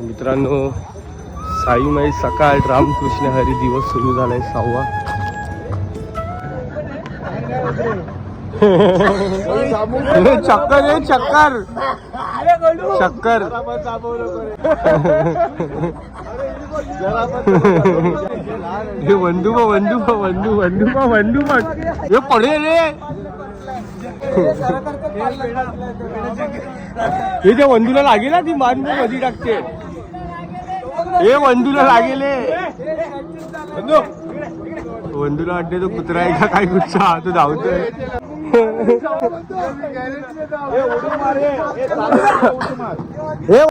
मित्रांनो साईमाई सकाळ रामकृष्ण हरी दिवस सुरू झालाय सहावा. चक्कर आहे चक्कर. चक्कर. हे बंधू बा बंधू बा बंधू बंधू बा बंधू बा. हे पडे रे. हे त्या बंधूला लागेल ना ती मान मधी टाकते. हे बंधूला लागेल. बंधूला वाटते तो कुत्रा आहे का काय कुठचा तो धावतोय. हे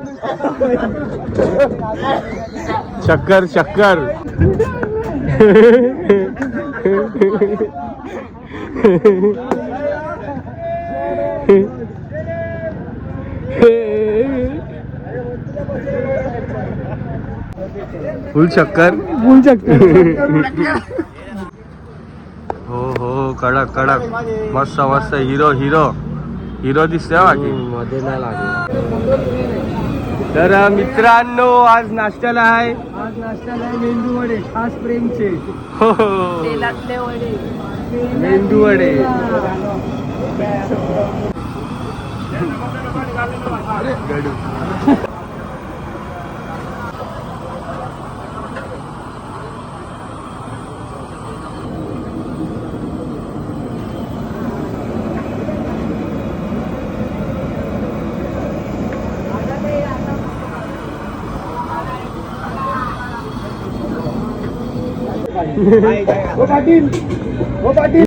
चक्कर फुल चक्कर. फुल चक्कर. हो हो कडक कडक. मस्त मस्त. Hero hero. हिरो दिसतोय बाकी मध्ये नाही लागेल. तर मित्रांनो आज नाश्त्याला आहे. आज नाश्त्याला मेंदू वडे खास प्रेमचे. हो हो. मेंदू वडे. गडू. हो पाटील हो पाटील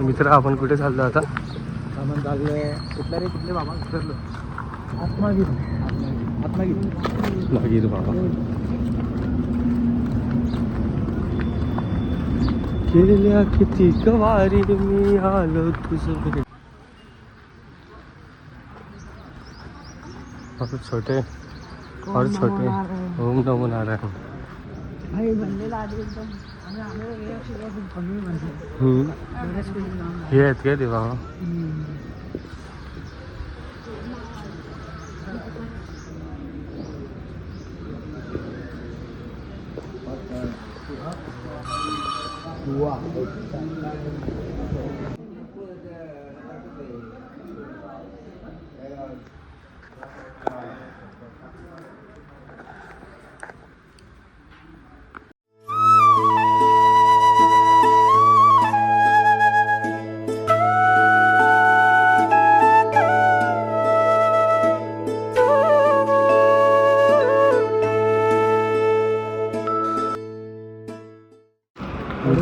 मित्र आपण कुठे चाललो आता? चाललंय कुठल्या रे? कुठले बाबा? विसरलो. आत्मागिरी. आत्मागिरी. लागीर बाबा. किती कवारी मी आलो तुझं और छोटे. और छोटे. ओम नमो नारायण. भाई बनलेला आधी एकदम. आम्ही आम्ही वगैरे सगळं कमी म्हणजे हम्म. बऱ्याच वेळी लांब हे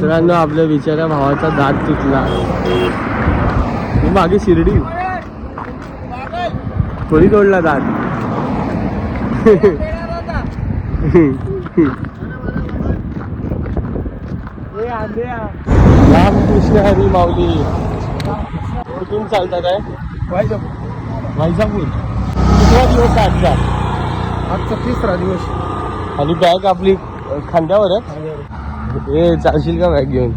मित्रांनो आपल्या बिचाऱ्या भावाचा दात तुटला. मागे शिर्डी. कोणी तोडला दात? रामकृष्ण हरी माऊली. कुठून चालतात आहे वायजापूर कितवा दिवस आजचा? आजचा तिसरा दिवस. आणि बॅग आपली खांद्यावर आहे? ए चालशील का बॅग घेऊन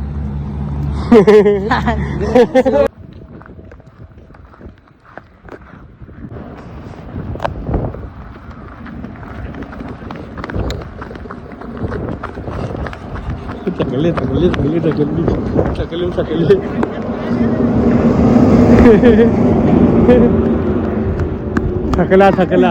थकले थकले थकले थकली थकले थकले थकला थकला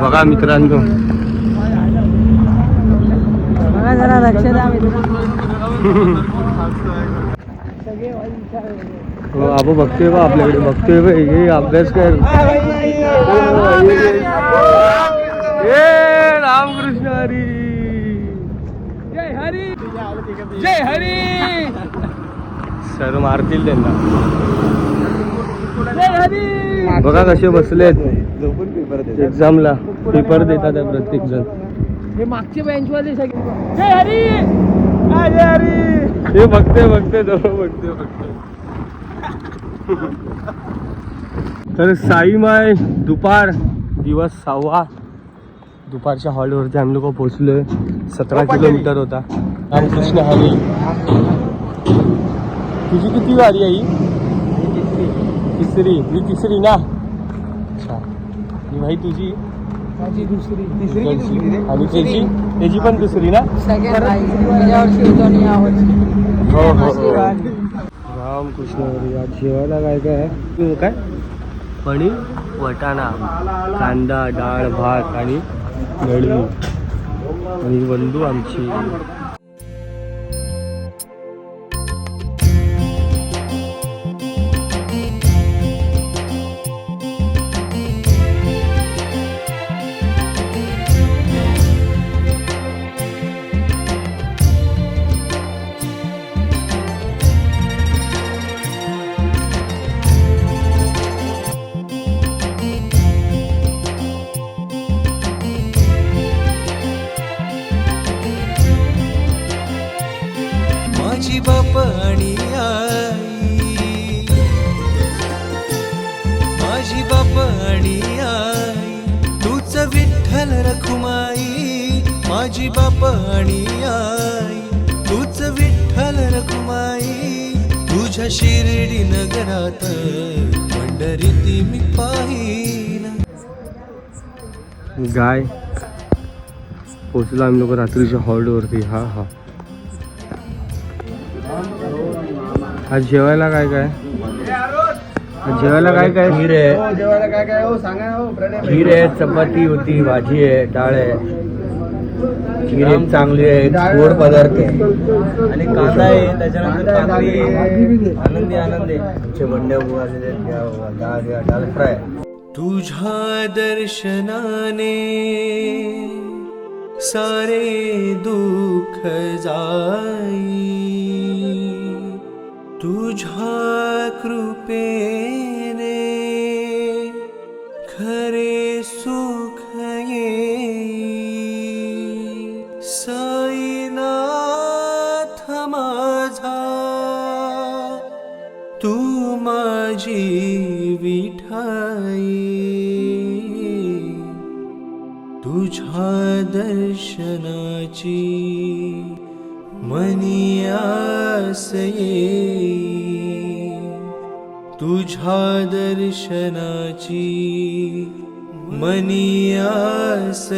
बघा मित्रांनो. बघा जरा लक्ष द्या हो आबो बघतोय बा आपल्याकडे बघतोय बा. हे अभ्यास कर. रामकृष्ण हरी. जय हरी. जय हरी. सर मारतील त्यांना. बघा कसे बसलेत. एक्झामला पेपर देतात प्रत्येक जण हे मागचे बेंच वाले सगळे हरी! हरी! हे बघते बघते बघते बघते. तर साईमाय दुपार दिवस सहावा दुपारच्या हॉलवरती आम्ही लोक पोहोचलोय. सतरा किलोमीटर होता. रामकृष्ण हरी. तुझी किती वारी आहे ही? तिसरी मी तिसरी ना? अच्छा. ही भाई तुझी? माझी दुसरी. तिसरी आणि त्याची? त्याची पण दुसरी. ना? सेकंड गेल्या वर्षी होतो आणि या वर्षी हो हो. आशीर्वाद. रामकृष्ण हरी आज जेवायला काय काय? आहे काय पनीर वटाणा कांदा डाळ भात आणि दळवी आणि बंधू आमची. बाप आणि आई तूच विठ्ठल रखुमाई तुझ्या शिर्डी नगरात पंढरीती मी पाहिन. गाय पोचलो आम्ही लोक रात्रीच्या हॉल्टवरती हा हा. आज जेवायला काय काय? आज जेवायला काय काय? खीर आहे. जेवायला काय काय हो सांगा हो. खीर आहे चपाती होती भाजी आहे डाळ आहे. एक चांगली आहे गोड पदार्थ आहे. आणि कांदा आहे त्याच्यानंतर काकडी. आनंदी आनंदी. डाळ द्या, डाळ फ्राय. तुझ्या दर्शनाने सारे दुःख जाई. तुझ्या कृपेने माझी विठाई तुझ्या दर्शनाची मनी आस तुझ्या दर्शनाची मनी आस